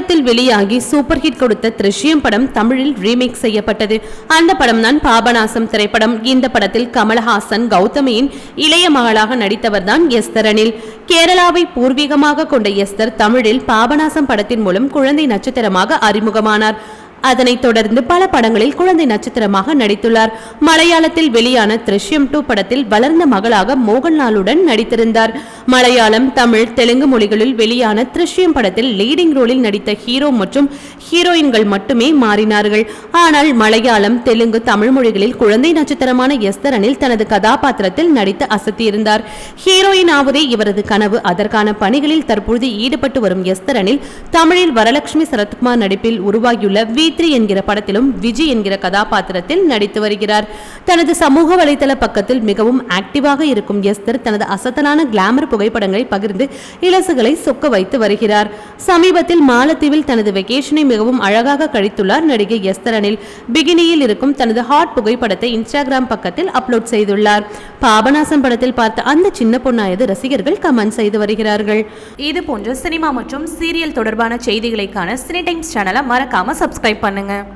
மலையாளத்தில் வெளியாகி super hit கொடுத்த திருஷ்யம் படம் தமிழில் ரீமேக் செய்யப்பட்டது. அந்த படம் தான் பாபநாசம் திரைப்படம். இந்த படத்தில் கமல்ஹாசன் கௌதமியின் இளைய மகளாக நடித்தவர்தான் எஸ்தர் அனில். கேரளாவை பூர்வீகமாக கொண்ட எஸ்தர் தமிழில் பாபநாசம் படத்தின் மூலம் குழந்தை நட்சத்திரமாக அறிமுகமானார். அதனைத் தொடர்ந்து பல படங்களில் குழந்தை நட்சத்திரமாக நடித்துள்ளார். மலையாளத்தில் வெளியான திருஷ்யம் டூ படத்தில் வளர்ந்த மகளாக மோகன்லாலுடன் நடித்திருந்தார். மலையாளம் தமிழ் தெலுங்கு மொழிகளில் வெளியான திருஷ்யம் படத்தில் லீடிங் ரோலில் நடித்த ஹீரோ மற்றும் ஹீரோயின்கள் மட்டுமே மாறினார்கள். ஆனால் மலையாளம் தெலுங்கு தமிழ் மொழிகளில் குழந்தை நட்சத்திரமான எஸ்தரனில் தனது கதாபாத்திரத்தில் நடித்து அசத்தியிருந்தார். ஹீரோயின் ஆவதே இவரது கனவு. அதற்கான பணிகளில் தற்பொழுது ஈடுபட்டு வரும் எஸ்தரனில் தமிழில் வரலட்சுமி சரத்குமார் நடிப்பில் உருவாகியுள்ள வி. த்ரீ என்கிற படத்திலும் விஜய் என்கிற கதாபாத்திரத்தில் நடித்து வருகிறார். தனது சமூக வலைதள பக்கத்தில் மிகவும் ஆக்டிவாக இருக்கும் எஸ்தர் தனது அசத்தலான கிளாமர் புகைப்படங்களை பகிர்ந்து இலசுகளை சொக்க வைத்து வருகிறார். சமீபத்தில் மாலத்தீவில் தனது வெகேஷனை மிகவும் அழகாக கழித்துள்ளார் நடிகை எஸ்தர் அனில். பிகினியில் இருக்கும் தனது ஹாட் புகைப்படத்தை இன்ஸ்டாகிராம் பக்கத்தில் அப்லோட் செய்துள்ளார். பாபநாசம் படத்தில் பார்த்த அந்த சின்ன பொண்ணாயது ரசிகர்கள் கமெண்ட் செய்து வருகிறார்கள். இது போன்ற சினிமா மற்றும் சீரியல் தொடர்பான செய்திகளைக்கான சினி டைம்ஸ் சேனலை மறக்காம சப்ஸ்கிரைப் பண்ணுங்கள்